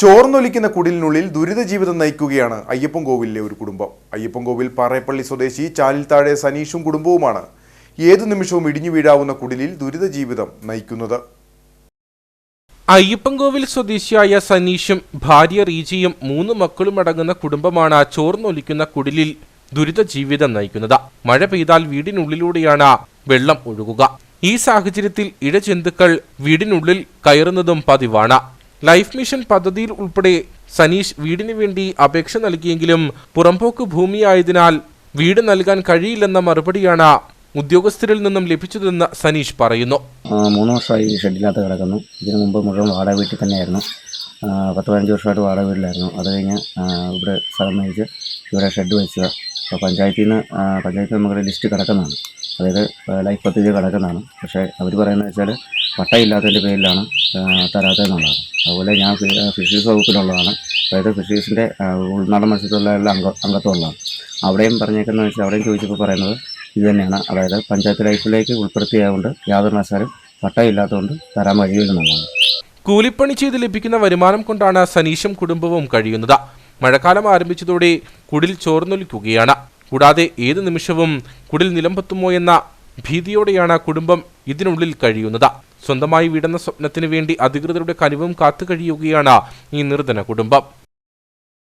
ചോർന്നൊലിക്കുന്ന കുടിലിനുള്ളിൽ ദുരിത ജീവിതം നയിക്കുകയാണ് അയ്യപ്പൻകോവിലിലെ ഒരു കുടുംബം. അയ്യപ്പൻകോവിൽ പാറേപ്പള്ളി സ്വദേശി ചാലിൽ താഴെ സനീഷും കുടുംബവുമാണ്. ഏതു നിമിഷവും ഇടിഞ്ഞു വീഴാവുന്ന കുടിലിൽ ദുരിത ജീവിതം നയിക്കുന്നത് അയ്യപ്പൻകോവിൽ സ്വദേശിയായ സനീഷും ഭാര്യ റീജിയും മൂന്ന് മക്കളും അടങ്ങുന്ന കുടുംബമാണ് ചോർന്നൊലിക്കുന്ന കുടിലിൽ ദുരിത ജീവിതം നയിക്കുന്നത്. മഴ പെയ്താൽ വീടിനുള്ളിലൂടെയാണ് വെള്ളം ഒഴുകുക. ഈ സാഹചര്യത്തിൽ ഇഴജന്തുക്കൾ വീടിനുള്ളിൽ കയറുന്നതും പതിവാണ്. ലൈഫ് മിഷൻ പദ്ധതിയിൽ ഉൾപ്പെടെ സനീഷ് വീടിനു വേണ്ടി അപേക്ഷ നൽകിയെങ്കിലും പുറംപോക്ക് ഭൂമിയായതിനാൽ വീട് നൽകാൻ കഴിയില്ലെന്ന മറുപടിയാണ് ഉദ്യോഗസ്ഥരിൽ നിന്നും ലഭിച്ചതെന്ന് സനീഷ് പറയുന്നു. മൂന്ന് വർഷമായി ഷെഡിനകത്ത് കിടക്കുന്നു. ഇതിനു മുമ്പ് മുഴുവൻ വാടക വീട്ടിൽ തന്നെയായിരുന്നു. പത്ത് പതിനഞ്ച് വർഷമായിട്ട് വാടക വീട്ടിലായിരുന്നു. അത് കഴിഞ്ഞ് ഇവിടെ സ്ഥലം മേടിച്ച് ഇവിടെ ഷെഡ് വെക്കുക അപ്പോൾ പഞ്ചായത്തിൽ നിന്ന് പഞ്ചായത്ത് നമുക്ക് ലിസ്റ്റ് കിടക്കുന്നതാണ്. അതായത് ലൈഫ് പദ്ധതി കിടക്കുന്നതാണ്. പക്ഷേ അവർ പറയുന്നത് വെച്ചാൽ പട്ടയില്ലാത്തതിന്റെ പേരിലാണ് തരാത്തതെന്നുള്ളതാണ്. അതുപോലെ ഞാൻ ഫിഷീസ് വകുപ്പിലുള്ളതാണ്. അതായത് ഫിഷറീസിന്റെ ആ, ഉൾനാടൻ മത്സ്യത്തൊഴിലാളികളുടെ അംഗ അംഗത്വമുള്ളതാണ്. അവിടെയും പറഞ്ഞേക്കുന്നത് വെച്ചാൽ അവിടെയും ചോദിച്ചപ്പോൾ പറയുന്നത് ഇത് തന്നെയാണ്. അതായത് പഞ്ചായത്ത് ലൈഫിലേക്ക് ഉൾപ്പെടുത്തിയതുകൊണ്ട് യാതൊരു നശാലും പട്ടയില്ലാത്തതുകൊണ്ട് തരാൻ കഴിയില്ലെന്നുള്ളതാണ്. കൂലിപ്പണി ചെയ്ത് ലഭിക്കുന്ന വരുമാനം കൊണ്ടാണ് സനീഷും കുടുംബവും കഴിയുന്നത്. മഴക്കാലം ആരംഭിച്ചതോടെ കുടിൽ ചോർന്നൊലിക്കുകയാണ്. കൂടാതെ ഏത് നിമിഷവും കുടിൽ നിലംപത്തുമോ എന്ന ഭീതിയോടെയാണ് കുടുംബം ഇതിനുള്ളിൽ കഴിയുന്നത്. സ്വന്തമായി വീടെന്ന സ്വപ്നത്തിന് വേണ്ടി അധികൃതരുടെ കനിവും കാത്തു കഴിയുകയാണ് ഈ നിർധന കുടുംബം.